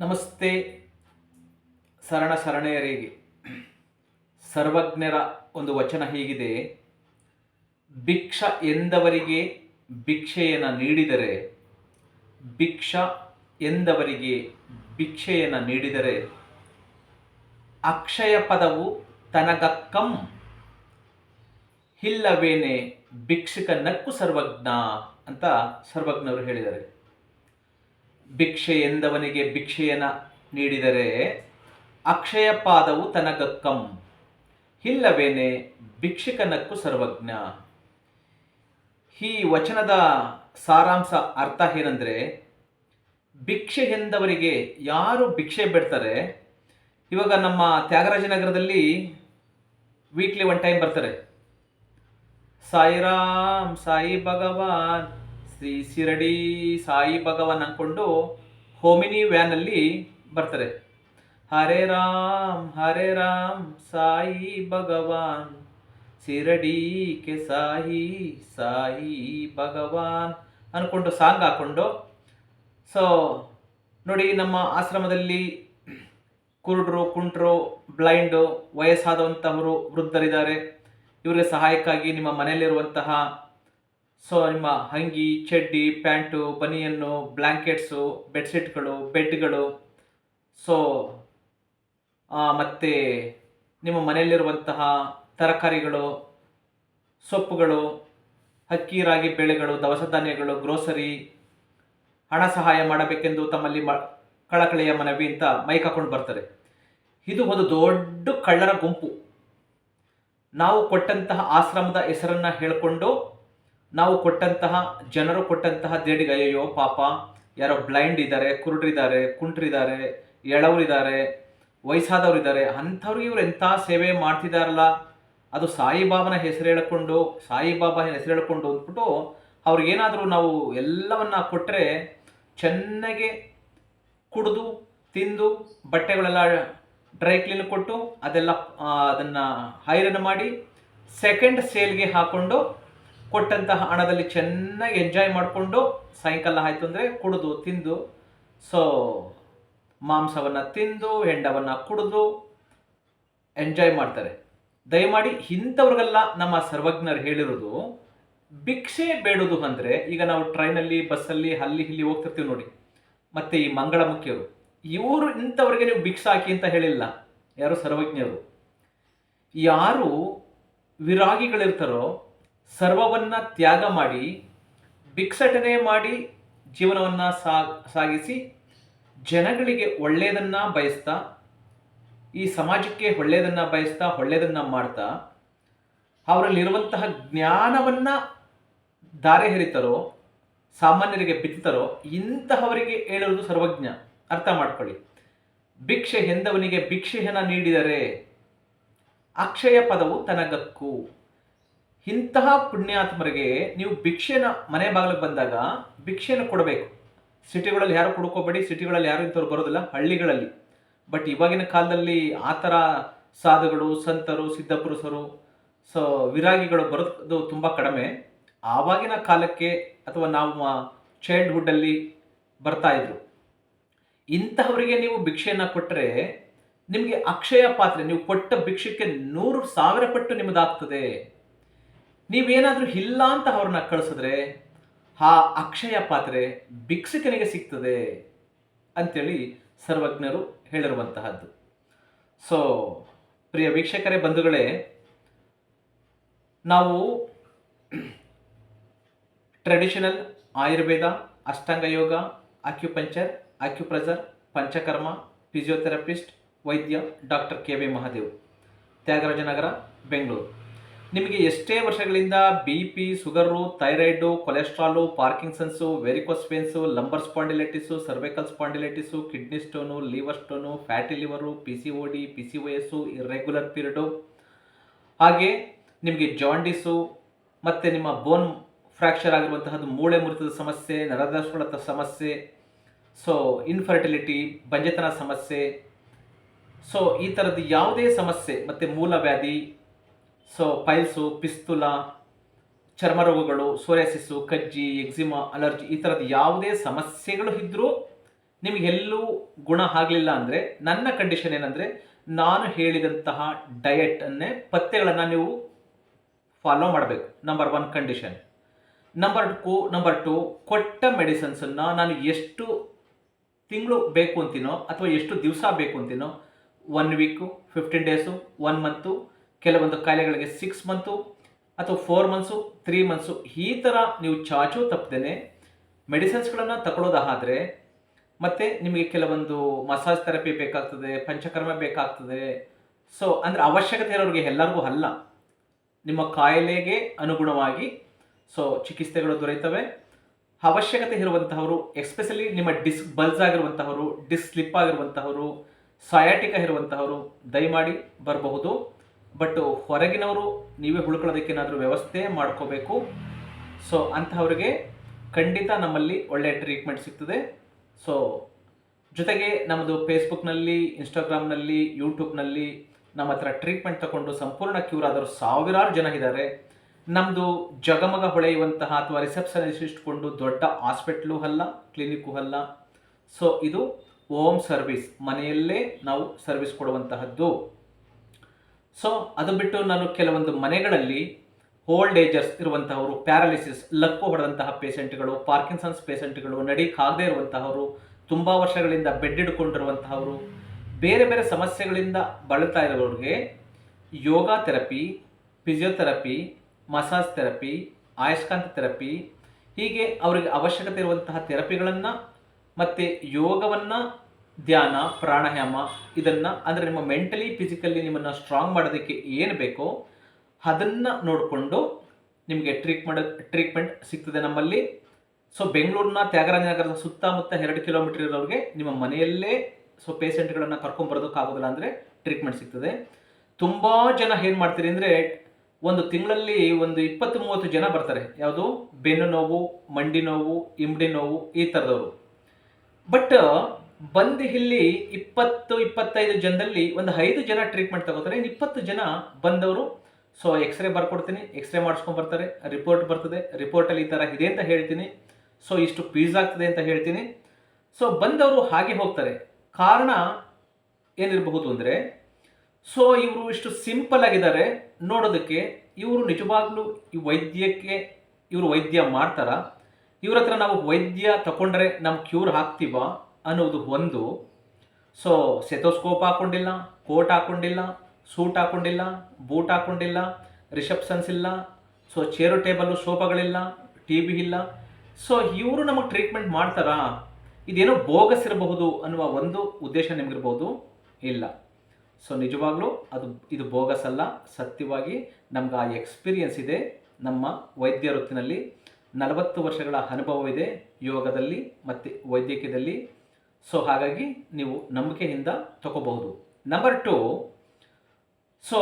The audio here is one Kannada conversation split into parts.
ನಮಸ್ತೆ. ಶರಣ ಶರಣೆಯರಿಗೆ ಸರ್ವಜ್ಞರ ಒಂದು ವಚನ ಹೀಗಿದೆ. ಭಿಕ್ಷ ಎಂದವರಿಗೆ ಭಿಕ್ಷೆಯನ್ನು ನೀಡಿದರೆ, ಭಿಕ್ಷ ಎಂದವರಿಗೆ ಭಿಕ್ಷೆಯನ್ನು ನೀಡಿದರೆ, ಅಕ್ಷಯ ಪದವು ತನಗಕ್ಕಂ ಇಲ್ಲವೇನೆ ಭಿಕ್ಷುಕ ನಕ್ಕು ಸರ್ವಜ್ಞ ಅಂತ ಸರ್ವಜ್ಞರು ಹೇಳಿದ್ದಾರೆ. ಭಿಕ್ಷೆ ಎಂದವನಿಗೆ ಭಿಕ್ಷೆಯನ್ನು ನೀಡಿದರೆ ಅಕ್ಷಯ ಪಾದವು ತನಗಕ್ಕಂ. ಇಲ್ಲವೇನೆ ಭಿಕ್ಷುಕನಕ್ಕು ಸರ್ವಜ್ಞ. ಈ ವಚನದ ಸಾರಾಂಶ ಅರ್ಥ ಏನಂದರೆ, ಭಿಕ್ಷೆ ಎಂದವರಿಗೆ ಯಾರು ಭಿಕ್ಷೆ ಬಿಡ್ತಾರೆ? ಇವಾಗ ನಮ್ಮ ತ್ಯಾಗರಾಜನಗರದಲ್ಲಿ ವೀಕ್ಲಿ ಒನ್ ಟೈಮ್ ಬರ್ತಾರೆ. ಸಾಯಿರಾಮ್, ಸಾಯಿ ಭಗವಾನ್ ಶ್ರೀ ಶಿರಡಿ ಸಾಯಿ ಭಗವಾನ್ ಅಂದ್ಕೊಂಡು ಹೋಮಿನಿ ವ್ಯಾನಲ್ಲಿ ಬರ್ತಾರೆ ಹರೇ ರಾಮ್ ಹರೇ ರಾಮ್, ಸಾಯಿ ಭಗವಾನ್. ಶಿರಡಿ ಕೆ ಸಾಯಿ ಸಾಯಿ ಭಗವಾನ್ ಅಂದ್ಕೊಂಡು ಸಾಂಗ್ ಹಾಕ್ಕೊಂಡು ಸೊ ನೋಡಿ ನಮ್ಮ ಆಶ್ರಮದಲ್ಲಿ ಕುರುಡ್ರು, ಕುಂಟ್ರು, ಬ್ಲೈಂಡು ವಯಸ್ಸಾದಂಥವರು ವೃದ್ಧರಿದ್ದಾರೆ. ಇವರಿಗೆ ಸಹಾಯಕ್ಕಾಗಿ ನಿಮ್ಮ ಮನೆಯಲ್ಲಿರುವಂತಹ ಸೊ ನಿಮ್ಮ ಅಂಗಿ, ಚಡ್ಡಿ ಪ್ಯಾಂಟು ಬನಿಯನ್ನು ಬ್ಲ್ಯಾಂಕೆಟ್ಸು ಬೆಡ್ಶೀಟ್ಗಳು ಬೆಡ್ಗಳು ಸೊ ಮತ್ತು ನಿಮ್ಮ ಮನೆಯಲ್ಲಿರುವಂತಹ ತರಕಾರಿಗಳು, ಸೊಪ್ಪುಗಳು, ಅಕ್ಕಿ, ರಾಗಿ, ಬೆಳೆಗಳು, ದವಸ ಧಾನ್ಯಗಳು ಗ್ರೋಸರಿ ಹಣ ಸಹಾಯ ಮಾಡಬೇಕೆಂದು ತಮ್ಮಲ್ಲಿ ಮ, ಕಳಕಳಿಯ ಮನವಿ ಅಂತ ಮೈಕ್ ಹಾಕೊಂಡು ಬರ್ತಾರೆ ಇದು ಒಂದು ದೊಡ್ಡ ಕಳ್ಳರ ಗುಂಪು. ನಾವು ಕೊಟ್ಟಂತಹ ಆಶ್ರಮದ ಹೆಸರನ್ನು ಹೇಳಿಕೊಂಡು ನಾವು ಕೊಟ್ಟಂತಹ, ಜನರು ಕೊಟ್ಟಂತಹ ದೇಡಿಗೆ ಅಯ್ಯೋ ಪಾಪ, ಯಾರೋ ಬ್ಲೈಂಡ್ ಇದ್ದಾರೆ, ಕುರುಡ್ರಿದ್ದಾರೆ, ಕುಂಟ್ರಿದ್ದಾರೆ, ಎಳವರಿದ್ದಾರೆ, ವಯಸ್ಸಾದವರಿದ್ದಾರೆ ಅಂಥವ್ರಿಗೆ ಇವ್ರು ಎಂಥ ಸೇವೆ ಮಾಡ್ತಿದಾರಲ್ಲ? ಅದು ಸಾಯಿಬಾಬನ ಹೆಸರು ಹೇಳಿಕೊಂಡು, ಸಾಯಿಬಾಬಾ ಹೆಸರು ಹೇಳ್ಕೊಂಡು ಅಂದ್ಬಿಟ್ಟು ಅವ್ರಿಗೇನಾದರೂ ನಾವು ಎಲ್ಲವನ್ನ ಕೊಟ್ಟರೆ ಚೆನ್ನಾಗಿ ಕುಡಿದು, ತಿಂದು, ಬಟ್ಟೆಗಳೆಲ್ಲ ಡ್ರೈ ಕ್ಲೀನ್ ಕೊಟ್ಟು ಅದೆಲ್ಲ ಅದನ್ನು ಹೈರನ್ ಮಾಡಿ ಸೆಕೆಂಡ್ ಸೇಲ್ಗೆ ಹಾಕೊಂಡು ಕೊಟ್ಟಂತಹ ಹಣದಲ್ಲಿ ಚೆನ್ನಾಗಿ ಎಂಜಾಯ್ ಮಾಡಿಕೊಂಡು ಸಾಯಂಕಾಲ ಆಯಿತು ಅಂದರೆ ಕುಡಿದು, ತಿಂದು. ಸೊ ಮಾಂಸವನ್ನು ತಿಂದು, ಹೆಂಡವನ್ನು ಕುಡಿದು ಎಂಜಾಯ್ ಮಾಡ್ತಾರೆ. ದಯಮಾಡಿ ಇಂಥವ್ರಿಗೆಲ್ಲ ನಮ್ಮ ಸರ್ವಜ್ಞರು ಹೇಳಿರೋದು ಭಿಕ್ಷೆ ಬೇಡುವುದು ಅಂದರೆ ಈಗ ನಾವು ಟ್ರೈನಲ್ಲಿ, ಬಸ್ಸಲ್ಲಿ, ಅಲ್ಲಿ, ಇಲ್ಲಿ ಹೋಗ್ತಿರ್ತೀವಿ ನೋಡಿ. ಮತ್ತು ಈ ಮಂಗಳ ಮುಖ್ಯರು ಇವರು ಇಂಥವ್ರಿಗೆ ನೀವು ಭಿಕ್ಷೆ ಹಾಕಿ ಅಂತ ಹೇಳಿಲ್ಲ. ಯಾರು ಸರ್ವಜ್ಞರು? ಯಾರು ವಿರಾಗಿಗಳಿರ್ತಾರೋ ಸರ್ವವನ್ನ ತ್ಯಾಗ ಮಾಡಿ, ಭಿಕ್ಷಟನೆ ಮಾಡಿ ಜೀವನವನ್ನು ಸಾಗಿಸಿ ಜನಗಳಿಗೆ ಒಳ್ಳೆಯದನ್ನ ಬಯಸ್ತಾ, ಈ ಸಮಾಜಕ್ಕೆ ಒಳ್ಳೆಯದನ್ನ ಬಯಸ್ತಾ, ಒಳ್ಳೆಯದನ್ನ ಮಾಡ್ತಾ, ಅವರಲ್ಲಿರುವಂತಹ ಜ್ಞಾನವನ್ನ ದಾರೆ ಹೆರಿತಾರೋ ಸಾಮಾನ್ಯರಿಗೆ ಬಿತ್ತರೋ ಇಂತಹವರಿಗೆ ಹೇಳುವುದು ಸರ್ವಜ್ಞ. ಅರ್ಥ ಮಾಡ್ಕೊಳ್ಳಿ. ಭಿಕ್ಷೆ ಎಂದವನಿಗೆ ಭಿಕ್ಷೆಯನ್ನ ನೀಡಿದರೆ ಅಕ್ಷಯ ಪದವು ತನಗಕ್ಕು ಇಂತಹ ಪುಣ್ಯಾತ್ಮರಿಗೆ ನೀವು ಭಿಕ್ಷೆನ ಮನೆ ಬಾಗಿಲಿಗೆ ಬಂದಾಗ ಭಿಕ್ಷೆನ ಕೊಡಬೇಕು. ಸಿಟಿಗಳಲ್ಲಿ ಯಾರು ಕೊಡ್ಕೋಬೇಡಿ, ಸಿಟಿಗಳಲ್ಲಿ ಯಾರು ಇಂಥವ್ರು ಬರೋದಿಲ್ಲ, ಹಳ್ಳಿಗಳಲ್ಲಿ. ಬಟ್ ಇವಾಗಿನ ಕಾಲದಲ್ಲಿ ಆ ಥರ ಸಾಧುಗಳು, ಸಂತರು, ಸಿದ್ಧಪುರುಷರು, ಸೊ ವಿರಾಗಿಗಳು ಬರೋದು ತುಂಬ ಕಡಿಮೆ. ಆವಾಗಿನ ಕಾಲಕ್ಕೆ ಅಥವಾ ನಾವು ಚೈಲ್ಡ್ಹುಡ್ಡಲ್ಲಿ ಬರ್ತಾ ಇದ್ರು. ಇಂತಹವರಿಗೆ ನೀವು ಭಿಕ್ಷೆಯನ್ನು ಕೊಟ್ಟರೆ ನಿಮಗೆ ಅಕ್ಷಯ ಪಾತ್ರೆ, ನೀವು ಕೊಟ್ಟ ಭಿಕ್ಷಕ್ಕೆ ನೂರು ಸಾವಿರ ಪಟ್ಟು ನಿಮ್ಮದಾಗ್ತದೆ. ನೀವೇನಾದರೂ ಇಲ್ಲ ಅಂತ ಅವ್ರನ್ನ ಕಳಿಸಿದ್ರೆ ಆ ಅಕ್ಷಯ ಪಾತ್ರೆ ಭಿಕ್ಷುಕನಿಗೆ ಸಿಗ್ತದೆ ಅಂತೇಳಿ ಸರ್ವಜ್ಞರು ಹೇಳಿರುವಂತಹದ್ದು. ಸೊ ಪ್ರಿಯ ವೀಕ್ಷಕರೇ, ಬಂಧುಗಳೇ, ನಾವು traditional Ayurveda, Ashtanga yoga acupuncture acupressure panchakarma physiotherapist ವೈದ್ಯ doctor K V Mahadev, Tyagarajanagar, Bengaluru. ನಿಮಗೆ ಎಷ್ಟೇ ವರ್ಷಗಳಿಂದ B P sugar thyroid, cholesterol, Parkinson's varicose veins lumbar spondylitis cervical spondylitis kidney stone liver stone fatty liver P C O D P C ವಯಸ್ಸು ಇರ್ರೆಗ್ಯುಲರ್ ಪೀರಿಯಡು ಹಾಗೆ ನಿಮಗೆ ಜಾಂಡಿಸು ಮತ್ತು ನಿಮ್ಮ ಬೋನ್ ಫ್ರ್ಯಾಕ್ಚರ್ ಆಗಿರುವಂತಹದ್ದು ಮೂಳೆ ಮುರಿತದ ಸಮಸ್ಯೆ ನರದರ್ಶನದ ಸಮಸ್ಯೆ ಸೊ ಇನ್ಫರ್ಟಿಲಿಟಿ ಬಂಜೆತನ ಸಮಸ್ಯೆ. ಸೊ ಈ ಥರದ್ದು ಯಾವುದೇ ಸಮಸ್ಯೆ ಮತ್ತು ಮೂಲವ್ಯಾಧಿ ಸೊ ಪೈಲ್ಸು, ಪಿಸ್ತುಲ, ಚರ್ಮ ರೋಗಗಳು ಸೋರಿಯಾಸಿಸ್ಸು ಕಜ್ಜಿ, ಎಕ್ಸಿಮಾ, ಅಲರ್ಜಿ ಈ ಥರದ ಯಾವುದೇ ಸಮಸ್ಯೆಗಳು ಇದ್ದರೂ ನಿಮಗೆ ಎಲ್ಲೂ ಗುಣ ಆಗಲಿಲ್ಲ ಅಂದರೆ, ನನ್ನ ಕಂಡೀಷನ್ ಏನಂದರೆ, ನಾನು ಹೇಳಿದಂತಹ ಡಯೆಟನ್ನೇ ಪಥ್ಯಗಳನ್ನು ನೀವು ಫಾಲೋ ಮಾಡಬೇಕು. Number one condition number two number two ಕೊಟ್ಟ ಮೆಡಿಸನ್ಸನ್ನು ನಾನು ಎಷ್ಟು ತಿಂಗಳು ಬೇಕು ಅಂತೀನೋ ಅಥವಾ ಎಷ್ಟು ದಿವಸ ಬೇಕು ಅಂತೀನೋ one week fifteen days one month ಕೆಲವೊಂದು ಕಾಯಿಲೆಗಳಿಗೆ ಸಿಕ್ಸ್ ಮಂತು ಅಥವಾ ಫೋರ್ ಮಂತ್ಸು ತ್ರೀ ಮಂತ್ಸು ಈ ಥರ ನೀವು ಚಾಚು ತಪ್ಪದೇ ಮೆಡಿಸಿನ್ಸ್ಗಳನ್ನು ತಗೊಳ್ಳೋದಾದರೆ ಮತ್ತು ನಿಮಗೆ ಕೆಲವೊಂದು ಮಸಾಜ್ ಥೆರಪಿ ಬೇಕಾಗ್ತದೆ, ಪಂಚಕರ್ಮ ಬೇಕಾಗ್ತದೆ. ಸೊ ಅಂದರೆ ಅವಶ್ಯಕತೆ ಇರೋರಿಗೆ ಎಲ್ಲರಿಗೂ ಅಲ್ಲ. ನಿಮ್ಮ ಕಾಯಿಲೆಗೆ ಅನುಗುಣವಾಗಿ ಸೊ ಚಿಕಿತ್ಸೆಗಳು ದೊರೆಯುತ್ತವೆ. ಅವಶ್ಯಕತೆ ಇರುವಂತಹವರು ಎಸ್ಪೆಷಲಿ ನಿಮ್ಮ ಡಿಸ್ಕ್ ಬಲ್ಸ್ ಆಗಿರುವಂತಹವರು ಡಿಸ್ ಸ್ಲಿಪ್ ಆಗಿರುವಂತಹವರು ಸಯಾಟಿಕ ಇರುವಂತಹವರು, ದಯಮಾಡಿ ಬರಬಹುದು. ಬಟ್ ಹೊರಗಿನವರು ನೀವೇ ಉಳ್ಕೊಳ್ಳೋದಕ್ಕೇನಾದರೂ ವ್ಯವಸ್ಥೆ ಮಾಡ್ಕೋಬೇಕು. ಸೊ ಅಂಥವ್ರಿಗೆ ಖಂಡಿತ ನಮ್ಮಲ್ಲಿ ಒಳ್ಳೆಯ ಟ್ರೀಟ್ಮೆಂಟ್ ಸಿಗ್ತದೆ. ಸೊ ಜೊತೆಗೆ ನಮ್ಮದು ಫೇಸ್ಬುಕ್ನಲ್ಲಿ ಇನ್ಸ್ಟಾಗ್ರಾಮ್ನಲ್ಲಿ ಯೂಟ್ಯೂಬ್ನಲ್ಲಿ ನಮ್ಮ ಹತ್ರ ಟ್ರೀಟ್ಮೆಂಟ್ ತಗೊಂಡು ಸಂಪೂರ್ಣ ಕ್ಯೂರ್ ಆದರೂ ಸಾವಿರಾರು ಜನ ಇದ್ದಾರೆ. ನಮ್ಮದು ಜಗಮಗ ಹೊಳೆಯುವಂತಹ ಅಥವಾ ರಿಸೆಪ್ಷನಿಸ್ಟ್ ಇಷ್ಟುಕೊಂಡು ದೊಡ್ಡ ಹಾಸ್ಪಿಟ್ಲು ಅಲ್ಲ ಕ್ಲಿನಿಕ್ಕು ಅಲ್ಲ. ಸೊ ಇದು ಓಮ್ ಸರ್ವಿಸ್ ಮನೆಯಲ್ಲೇ ನಾವು ಸರ್ವಿಸ್ ಕೊಡುವಂತಹದ್ದು. ಸೊ ಅದು ಬಿಟ್ಟು ನಾನು ಕೆಲವೊಂದು ಮನೆಗಳಲ್ಲಿ ಓಲ್ಡ್ ಏಜರ್ಸ್ ಇರುವಂತಹವರು ಪ್ಯಾರಾಲಿಸಿಸ್ ಲಕ್ಕು ಹೊಡೆದಂತಹ ಪೇಷಂಟ್ಗಳು ಪಾರ್ಕಿನ್ಸನ್ಸ್ ಪೇಷಂಟ್ಗಳು ನಡೀಕಾಗದೇ ಇರುವಂತಹವರು, ತುಂಬ ವರ್ಷಗಳಿಂದ ಬೆಡ್ ಹಿಡ್ಕೊಂಡಿರುವಂತಹವರು ಬೇರೆ ಬೇರೆ ಸಮಸ್ಯೆಗಳಿಂದ ಬಳಲ್ತಾ ಇರೋರಿಗೆ yoga therapy physiotherapy massage therapy, ಆಯಸ್ಕಾಂತ therapy, ಹೀಗೆ ಅವರಿಗೆ ಅವಶ್ಯಕತೆ ಇರುವಂತಹ ಥೆರಪಿಗಳನ್ನು ಮತ್ತು ಯೋಗವನ್ನು ಧ್ಯಾನ, ಪ್ರಾಣಾಯಾಮ ಇದನ್ನು ಅಂದರೆ ನಿಮ್ಮ ಮೆಂಟಲಿ ಫಿಸಿಕಲಿ ನಿಮ್ಮನ್ನು ಸ್ಟ್ರಾಂಗ್ ಮಾಡೋದಕ್ಕೆ ಏನು ಬೇಕೋ ಅದನ್ನು ನೋಡಿಕೊಂಡು ನಿಮಗೆ ಟ್ರೀಟ್ ಮಾಡೋ ಟ್ರೀಟ್ಮೆಂಟ್ ಸಿಗ್ತದೆ ನಮ್ಮಲ್ಲಿ. ಸೊ ಬೆಂಗಳೂರಿನ ತ್ಯಾಗರಾಜನಗರದ ಸುತ್ತಮುತ್ತ ಎರಡು ಕಿಲೋಮೀಟರ್ ಇರೋರಿಗೆ ನಿಮ್ಮ ಮನೆಯಲ್ಲೇ ಸೊ ಪೇಷೆಂಟ್ಗಳನ್ನು ಕರ್ಕೊಂಬರೋದಕ್ಕಾಗೋದಿಲ್ಲ ಅಂದರೆ ಟ್ರೀಟ್ಮೆಂಟ್ ಸಿಗ್ತದೆ. ತುಂಬ ಜನ ಏನು ಮಾಡ್ತೀರಿ ಅಂದರೆ ಒಂದು ತಿಂಗಳಲ್ಲಿ ಒಂದು ಇಪ್ಪತ್ತು, ಮೂವತ್ತು ಜನ ಬರ್ತಾರೆ. ಯಾವುದು? ಬೆನ್ನು ನೋವು, ಮಂಡಿ ನೋವು, ಇಮ್ಡಿ ನೋವು ಈ ಥರದವರು ಬಟ್ ಬಂದು ಇಲ್ಲಿ ಇಪ್ಪತ್ತು, ಇಪ್ಪತ್ತೈದು ಜನದಲ್ಲಿ ಒಂದು ಐದು ಜನ ಟ್ರೀಟ್ಮೆಂಟ್ ತಗೋತಾರೆ. ಇನ್ನು ಇಪ್ಪತ್ತು ಜನ ಬಂದವರು ಸೊ ಎಕ್ಸ್ರೇ ಬರ್ಕೊಡ್ತೀನಿ ಎಕ್ಸ್ರೇ ಮಾಡಿಸ್ಕೊಂಡ್ ಬರ್ತಾರೆ ರಿಪೋರ್ಟ್ ಬರ್ತದೆ ರಿಪೋರ್ಟಲ್ಲಿ ಈ ಥರ ಇದೆ ಅಂತ ಹೇಳ್ತೀನಿ. ಸೊ ಇಷ್ಟು ಫೀಸ್ ಆಗ್ತದೆ ಅಂತ ಹೇಳ್ತೀನಿ. ಸೊ ಬಂದವರು ಹಾಗೆ ಹೋಗ್ತಾರೆ. ಕಾರಣ ಏನಿರಬಹುದು ಅಂದರೆ ಸೊ ಇವರು ಇಷ್ಟು ಸಿಂಪಲ್ ಆಗಿದ್ದಾರೆ. ನೋಡೋದಕ್ಕೆ ಇವರು ನಿಜವಾಗ್ಲೂ ಈ ವೈದ್ಯಕ್ಕೆ, ಇವರು ವೈದ್ಯ ಮಾಡ್ತಾರ? ಇವ್ರ ಹತ್ರ ನಾವು ವೈದ್ಯ ತಗೊಂಡ್ರೆ ನಮ್ಮ ಕ್ಯೂರ್ ಹಾಕ್ತೀವ ಅನ್ನೋದು ಒಂದು. ಸೊ ಸೆಥೋಸ್ಕೋಪ್ ಹಾಕೊಂಡಿಲ್ಲ ಕೋಟ್ ಹಾಕೊಂಡಿಲ್ಲ ಸೂಟ್ ಹಾಕೊಂಡಿಲ್ಲ ಬೂಟ್ ಹಾಕೊಂಡಿಲ್ಲ ರಿಸೆಪ್ಷನ್ಸ್ ಇಲ್ಲ ಸೊ ಚೇರು ಟೇಬಲ್ ಸೋಫಾಗಳಿಲ್ಲ ಟಿ ವಿ ಇಲ್ಲ. ಸೊ ಇವರು ನಮಗೆ ಟ್ರೀಟ್ಮೆಂಟ್ ಮಾಡ್ತಾರಾ? ಇದೇನೋ ಬೋಗಸ್ ಇರಬಹುದು ಅನ್ನುವ ಒಂದು ಉದ್ದೇಶ ನಿಮಗಿರ್ಬೋದು ಇಲ್ಲ. ಸೊ ನಿಜವಾಗ್ಲೂ ಅದು, ಇದು ಬೋಗಸ್ ಅಲ್ಲ. ಸತ್ಯವಾಗಿ ನಮ್ಗೆ ಆ ಎಕ್ಸ್ಪೀರಿಯನ್ಸ್ ಇದೆ. ನಮ್ಮ ವೈದ್ಯ ವೃತ್ತಿನಲ್ಲಿ ನಲವತ್ತು ವರ್ಷಗಳ ಇದೆ ಯೋಗದಲ್ಲಿ ಮತ್ತು ವೈದ್ಯಕೀಯದಲ್ಲಿ. ಸೊ ಹಾಗಾಗಿ ನೀವು ನಂಬಿಕೆಯಿಂದ ತಗೋಬಹುದು. ನಂಬರ್ ಟು ಸೊ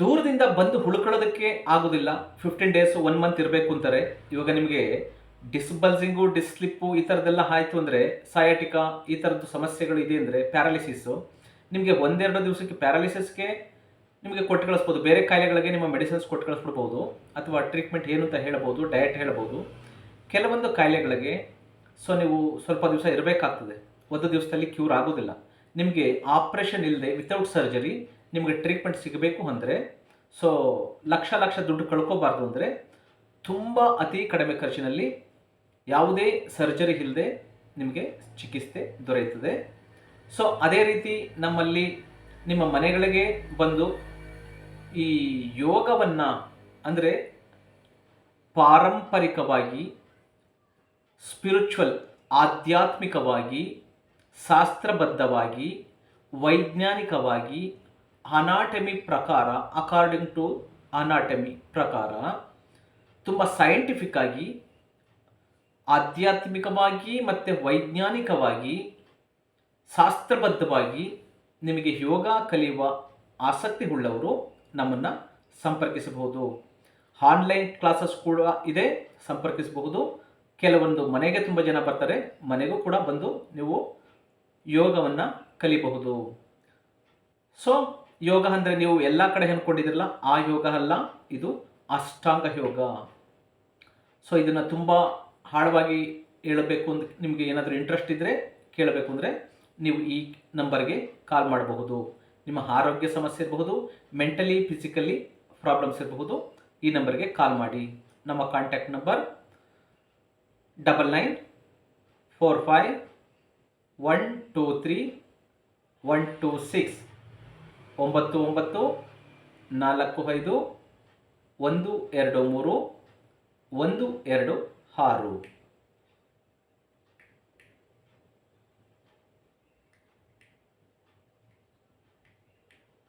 ದೂರದಿಂದ ಬಂದು ಉಳ್ಕೊಳ್ಳೋದಕ್ಕೆ ಆಗೋದಿಲ್ಲ. ಫಿಫ್ಟೀನ್ ಡೇಸ್ ಒನ್ ಮಂತ್ ಇರಬೇಕು ಅಂತಾರೆ. ಇವಾಗ ನಿಮಗೆ ಡಿಸ್ಬಲ್ಸಿಂಗು ಡಿಸ್ಲಿಪ್ಪು ಈ ಥರದ್ದೆಲ್ಲ ಆಯಿತು ಅಂದರೆ ಸಯಾಟಿಕಾ ಈ ಥರದ್ದು ಸಮಸ್ಯೆಗಳು ಇದೆ ಅಂದರೆ ಪ್ಯಾರಾಲಿಸಿಸು ನಿಮಗೆ ಒಂದೆರಡು ದಿವಸಕ್ಕೆ ಪ್ಯಾರಾಲಿಸಿಸ್ಗೆ ನಿಮಗೆ ಕೊಟ್ಟು ಕಳಿಸ್ಬೋದು. ಬೇರೆ ಕಾಯಿಲೆಗಳಿಗೆ ನಿಮ್ಮ ಮೆಡಿಸಿನ್ಸ್ ಕೊಟ್ಟು ಕಳಿಸ್ಬಿಡ್ಬೋದು. ಅಥವಾ ಟ್ರೀಟ್ಮೆಂಟ್ ಏನು ಅಂತ ಹೇಳ್ಬೋದು ಡಯಟ್ ಹೇಳ್ಬೋದು. ಕೆಲವೊಂದು ಕಾಯಿಲೆಗಳಿಗೆ ಸೊ ನೀವು ಸ್ವಲ್ಪ ದಿವಸ ಇರಬೇಕಾಗ್ತದೆ. ಒಂದು ದಿವಸದಲ್ಲಿ ಕ್ಯೂರ್ ಆಗೋದಿಲ್ಲ. ನಿಮಗೆ ಆಪ್ರೇಷನ್ ಇಲ್ಲದೆ ವಿತೌಟ್ ಸರ್ಜರಿ ನಿಮಗೆ ಟ್ರೀಟ್ಮೆಂಟ್ ಸಿಗಬೇಕು ಅಂದರೆ, ಸೊ ಲಕ್ಷ ಲಕ್ಷ ದುಡ್ಡು ಕಳ್ಕೋಬಾರ್ದು ಅಂದರೆ ತುಂಬ ಅತಿ ಕಡಿಮೆ ಖರ್ಚಿನಲ್ಲಿ ಯಾವುದೇ ಸರ್ಜರಿ ಇಲ್ಲದೆ ನಿಮಗೆ ಚಿಕಿತ್ಸೆ ದೊರೆಯುತ್ತದೆ. ಸೊ ಅದೇ ರೀತಿ ನಮ್ಮಲ್ಲಿ ನಿಮ್ಮ ಮನೆಗಳಿಗೆ ಬಂದು ಈ ಯೋಗವನ್ನು ಅಂದರೆ ಪಾರಂಪರಿಕವಾಗಿ ಸ್ಪಿರಿಚುವಲ್ ಆಧ್ಯಾತ್ಮಿಕವಾಗಿ, ಶಾಸ್ತ್ರಬದ್ಧವಾಗಿ, ವೈಜ್ಞಾನಿಕವಾಗಿ ಅನಾಟಮಿ ಪ್ರಕಾರ ಅಕಾರ್ಡಿಂಗ್ ಟು ಅನಾಟಮಿ ಪ್ರಕಾರ, ತುಂಬ ಸೈಂಟಿಫಿಕ್ ಆಗಿ, ಆಧ್ಯಾತ್ಮಿಕವಾಗಿ ಮತ್ತು ವೈಜ್ಞಾನಿಕವಾಗಿ, ಶಾಸ್ತ್ರಬದ್ಧವಾಗಿ ನಿಮಗೆ ಯೋಗ ಕಲಿಯುವ ಆಸಕ್ತಿ ಉಳ್ಳವರು ನಮ್ಮನ್ನು ಸಂಪರ್ಕಿಸಬಹುದು. ಆನ್ಲೈನ್ ಕ್ಲಾಸಸ್ ಕೂಡ ಇದೆ, ಸಂಪರ್ಕಿಸಬಹುದು. ಕೆಲವೊಂದು ಮನೆಗೆ ತುಂಬ ಜನ ಬರ್ತಾರೆ, ಮನೆಗೂ ಕೂಡ ಬಂದು ನೀವು ಯೋಗವನ್ನು ಕಲಿಬಹುದು. ಸೊ ಯೋಗ ಅಂದರೆ ನೀವು ಎಲ್ಲ ಕಡೆ ಅಂದ್ಕೊಂಡಿದ್ದೀರಲ್ಲ ಆ ಯೋಗ ಅಲ್ಲ, ಇದು ಅಷ್ಟಾಂಗ ಯೋಗ. ಸೊ ಇದನ್ನು ತುಂಬ ಆಳವಾಗಿ ಹೇಳಬೇಕು ಅಂದ್ರೆ ನಿಮಗೆ ಏನಾದರೂ ಇಂಟ್ರೆಸ್ಟ್ ಇದ್ದರೆ ಕೇಳಬೇಕು ಅಂದರೆ ನೀವು ಈ ನಂಬರ್ಗೆ ಕಾಲ್ ಮಾಡಬಹುದು. ನಿಮ್ಮ ಆರೋಗ್ಯ ಸಮಸ್ಯೆ ಇರಬಹುದು ಮೆಂಟಲಿ ಫಿಸಿಕಲಿ ಪ್ರಾಬ್ಲಮ್ಸ್ ಇರಬಹುದು, ಈ ನಂಬರ್ಗೆ ಕಾಲ್ ಮಾಡಿ. ನಮ್ಮ contact number double nine four five one two three one two six ಒಂಬತ್ತು ಒಂಬತ್ತು ನಾಲ್ಕು ಐದು ಒಂದು ಎರಡು ಮೂರು ಒಂದು ಎರಡು ಆರು.